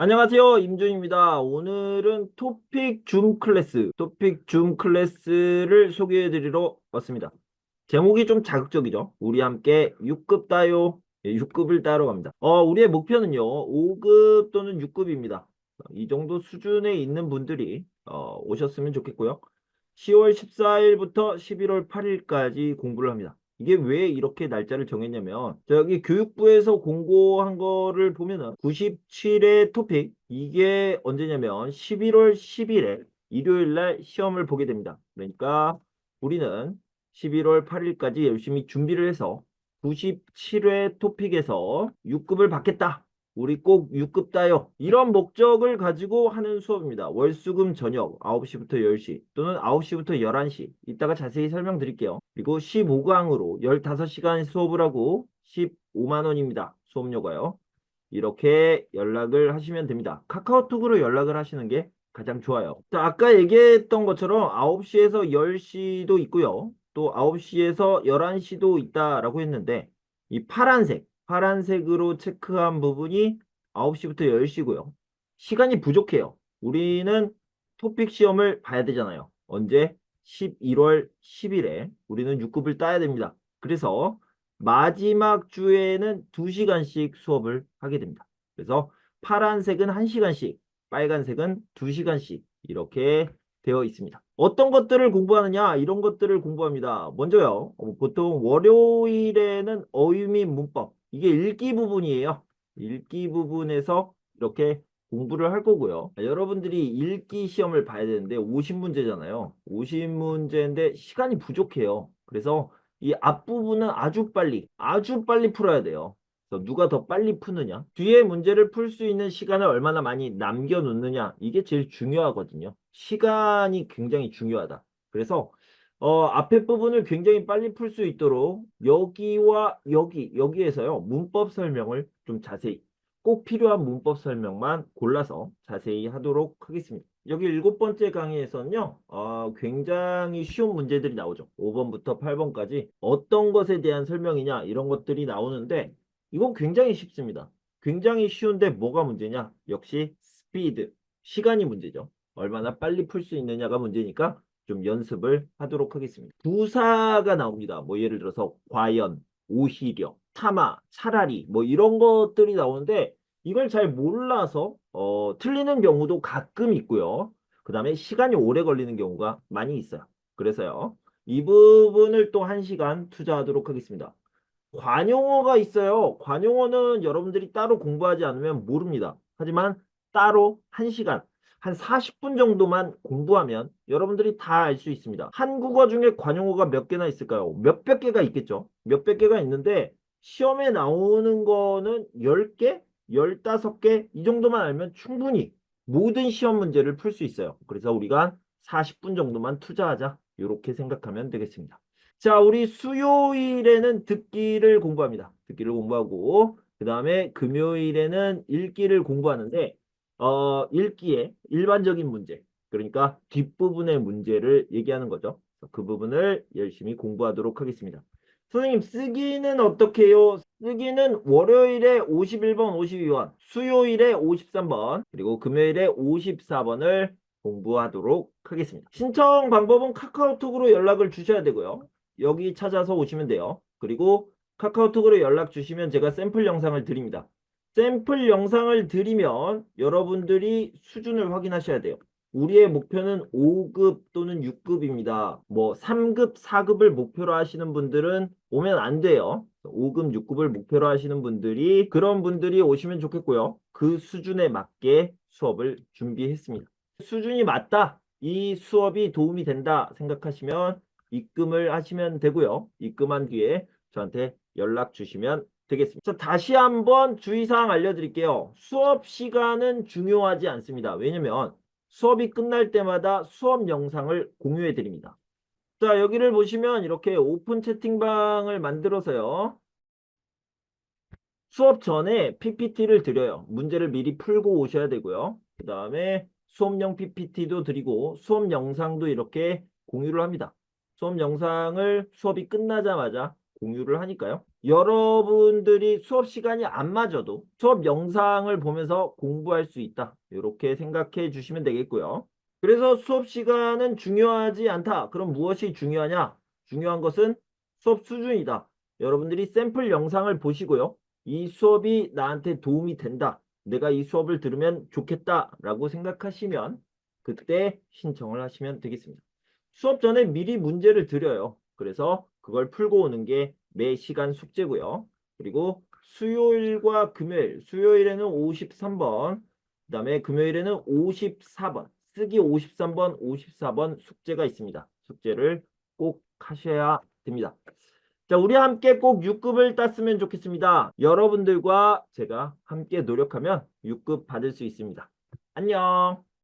안녕하세요. 임준입니다. 오늘은 토픽 줌 클래스, 토픽 줌 클래스를 소개해 드리러 왔습니다. 제목이 좀 자극적이죠? 우리 함께 6급 따요. 6급을 따러 갑니다. 어, 우리의 목표는요, 5급 또는 6급입니다. 이 정도 수준에 있는 분들이 어, 오셨으면 좋겠고요. 10월 14일부터 11월 8일까지 공부를 합니다. 이게 왜 이렇게 날짜를 정했냐면 저기 교육부에서 공고한 거를 보면은 97회 토픽 이게 언제냐면 11월 10일에 일요일 날 시험을 보게 됩니다. 그러니까 우리는 11월 8일까지 열심히 준비를 해서 97회 토픽에서 6급을 받겠다. 우리 꼭 6급 따요. 이런 목적을 가지고 하는 수업입니다. 월수금 저녁 9시부터 10시 또는 9시부터 11시. 이따가 자세히 설명드릴게요. 그리고 15강으로 15시간 수업을 하고 15만원입니다. 수업료가요. 이렇게 연락을 하시면 됩니다. 카카오톡으로 연락을 하시는 게 가장 좋아요. 자, 아까 얘기했던 것처럼 9시에서 10시도 있고요. 또 9시에서 11시도 있다라고 했는데 이 파란색 파란색으로 체크한 부분이 9시부터 10시고요. 시간이 부족해요. 우리는 토픽 시험을 봐야 되잖아요. 언제? 11월 10일에 우리는 6급을 따야 됩니다. 그래서 마지막 주에는 2시간씩 수업을 하게 됩니다. 그래서 파란색은 1시간씩, 빨간색은 2시간씩 이렇게 되어 있습니다. 어떤 것들을 공부하느냐? 이런 것들을 공부합니다. 먼저요. 어, 보통 월요일에는 어휘 및 문법. 이게 읽기 부분이에요. 읽기 부분에서 이렇게 공부를 할 거고요. 여러분들이 읽기 시험을 봐야 되는데 50문제잖아요. 50문제인데 시간이 부족해요. 그래서 이 앞부분은 아주 빨리, 아주 빨리 풀어야 돼요. 누가 더 빨리 푸느냐? 뒤에 문제를 풀 수 있는 시간을 얼마나 많이 남겨놓느냐? 이게 제일 중요하거든요. 시간이 굉장히 중요하다. 그래서 어, 앞에 부분을 굉장히 빨리 풀 수 있도록 여기와 여기, 여기에서요. 문법 설명을 좀 자세히 꼭 필요한 문법 설명만 골라서 자세히 하도록 하겠습니다. 여기 일곱 번째 강의에서는요, 어, 굉장히 쉬운 문제들이 나오죠. 5번부터 8번까지 어떤 것에 대한 설명이냐, 이런 것들이 나오는데, 이건 굉장히 쉽습니다. 굉장히 쉬운데 뭐가 문제냐? 역시 스피드, 시간이 문제죠. 얼마나 빨리 풀 수 있느냐가 문제니까 좀 연습을 하도록 하겠습니다. 부사가 나옵니다. 뭐 예를 들어서 과연, 오히려, 타마, 차라리 뭐 이런 것들이 나오는데 이걸 잘 몰라서 어, 틀리는 경우도 가끔 있고요. 그 다음에 시간이 오래 걸리는 경우가 많이 있어요. 그래서요. 이 부분을 또 한 시간 투자하도록 하겠습니다. 관용어가 있어요. 관용어는 여러분들이 따로 공부하지 않으면 모릅니다. 하지만 따로 한 시간 한 40분 정도만 공부하면 여러분들이 다 알 수 있습니다. 한국어 중에 관용어가 몇 개나 있을까요? 몇백 개가 있겠죠. 몇백 개가 있는데 시험에 나오는 거는 10개, 15개 이 정도만 알면 충분히 모든 시험 문제를 풀 수 있어요. 그래서 우리가 40분 정도만 투자하자. 이렇게 생각하면 되겠습니다. 자, 우리 수요일에는 듣기를 공부합니다. 듣기를 공부하고 그 다음에 금요일에는 읽기를 공부하는데 어, 읽기에 일반적인 문제, 그러니까 뒷부분의 문제를 얘기하는 거죠. 그 부분을 열심히 공부하도록 하겠습니다. 선생님, 쓰기는 어떻게 해요? 쓰기는 월요일에 51번, 52번, 수요일에 53번, 그리고 금요일에 54번을 공부하도록 하겠습니다. 신청 방법은 카카오톡으로 연락을 주셔야 되고요. 여기 찾아서 오시면 돼요. 그리고 카카오톡으로 연락 주시면 제가 샘플 영상을 드립니다. 샘플 영상을 드리면 여러분들이 수준을 확인하셔야 돼요. 우리의 목표는 5급 또는 6급입니다. 뭐 3급, 4급을 목표로 하시는 분들은 오면 안 돼요. 5급, 6급을 목표로 하시는 분들이 그런 분들이 오시면 좋겠고요. 그 수준에 맞게 수업을 준비했습니다. 수준이 맞다. 이 수업이 도움이 된다 생각하시면 입금을 하시면 되고요. 입금한 뒤에 저한테 연락 주시면 되겠습니다. 자, 다시 한번 주의사항 알려드릴게요. 수업 시간은 중요하지 않습니다. 왜냐면 수업이 끝날 때마다 수업 영상을 공유해 드립니다. 자, 여기를 보시면 이렇게 오픈 채팅방을 만들어서요. 수업 전에 PPT를 드려요. 문제를 미리 풀고 오셔야 되고요. 그 다음에 수업용 PPT도 드리고 수업 영상도 이렇게 공유를 합니다. 수업 영상을 수업이 끝나자마자 공유를 하니까요. 여러분들이 수업 시간이 안 맞아도 수업 영상을 보면서 공부할 수 있다. 이렇게 생각해 주시면 되겠고요. 그래서 수업 시간은 중요하지 않다. 그럼 무엇이 중요하냐? 중요한 것은 수업 수준이다. 여러분들이 샘플 영상을 보시고요. 이 수업이 나한테 도움이 된다. 내가 이 수업을 들으면 좋겠다라고 생각하시면 그때 신청을 하시면 되겠습니다. 수업 전에 미리 문제를 드려요. 그래서 그걸 풀고 오는 게 매 시간 숙제고요. 그리고 수요일과 금요일, 수요일에는 53번, 그 다음에 금요일에는 54번, 쓰기 53번, 54번 숙제가 있습니다. 숙제를 꼭 하셔야 됩니다. 자, 우리 함께 꼭 6급을 땄으면 좋겠습니다. 여러분들과 제가 함께 노력하면 6급 받을 수 있습니다. 안녕!